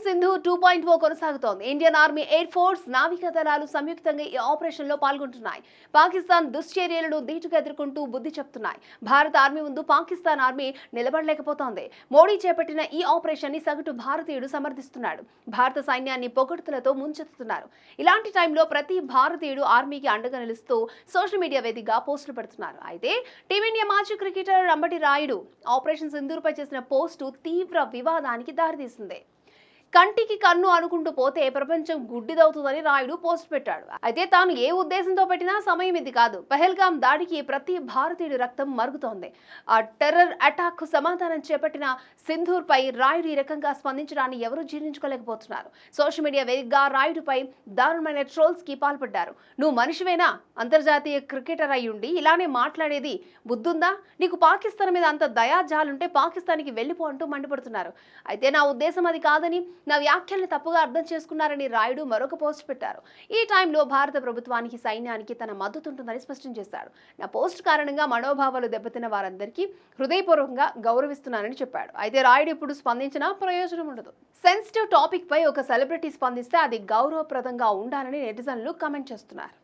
Operation Sindhu two point O కొనసాగుతోంది. Indian army air force నావికా దళాలు సంయుక్తంగా ఈ ఆపరేషన్లో పాల్గొంటున్నాయి. పాకిస్తాన్ దుశ్చర్యలను ధీటుగా ఎదుర్కొంటూ బుద్ధి చెప్తున్నాయి. భారత ఆర్మీ ముందు పాకిస్తాన్ ఆర్మీ నిలబడలేకపోతోంది. మోడీ చేపట్టిన ఈ ఆపరేషన్ని సగటు భారతీయుడు సమర్థిస్తున్నాడు. భారత సైన్యాన్ని పొగడ్తలతో ముంచెత్తుతున్నారు. ఇలాంటి టైంలో ప్రతి భారతీయుడు ఆర్మీకి అండగా నిలుస్తూ సోషల్ మీడియా వేదికగా పోస్టులు పెడుతున్నారు. అయితే టీమిండియా మాజీ క్రికెటర్ రంబటి రాయుడు ఆపరేషన్ సింధూర్పై చేసిన పోస్టు తీవ్ర వివాదానికి దారితీసింది. కంటికి కన్ను అనుకుంటూ పోతే ప్రపంచం గుడ్డిదవుతుందని రాయుడు పోస్ట్ పెట్టాడు. అయితే తాను ఏ ఉద్దేశంతో పెట్టినా సమయం ఇది కాదు. పహల్గాం దాడికి ప్రతి భారతీయుడి రక్తం మరుగుతోంది. ఆ టెర్రర్ అటాక్కు సమాధానం చేపట్టిన సింధూర్ పై రాయుడు ఈ రకంగా స్పందించడాన్ని ఎవరూ జీర్ణించుకోలేకపోతున్నారు. సోషల్ మీడియా వేదికగా రాయుడుపై దారుణమైన ట్రోల్స్కి పాల్పడ్డారు. నువ్వు మనిషివేనా? అంతర్జాతీయ క్రికెటర్ అయ్యుండి ఇలానే మాట్లాడేది బుద్ధుందా? నీకు పాకిస్తాన్ మీద అంత దయాజాలుంటే పాకిస్తాన్కి వెళ్ళిపో అంటూ మండిపడుతున్నారు. అయితే నా ఉద్దేశం అది కాదని నా వ్యాఖ్యలను తప్పుగా అర్థం చేసుకున్నారని రాయుడు మరొక పోస్ట్ పెట్టారు. ఈ టైంలో భారత ప్రభుత్వానికి సైన్యానికి తన మద్దతు ఉంటుందని స్పష్టం చేశాడు. నా పోస్ట్ కారణంగా మనోభావాలు దెబ్బతిన్న వారందరికీ హృదయపూర్వకంగా గౌరవిస్తున్నానని చెప్పాడు. అయితే రాయుడు ఇప్పుడు స్పందించినా ప్రయోజనం ఉండదు. సెన్సిటివ్ టాపిక్ పై ఒక సెలబ్రిటీ స్పందిస్తే అది గౌరవప్రదంగా ఉండాలని నెటిజన్లు కమెంట్ చేస్తున్నారు.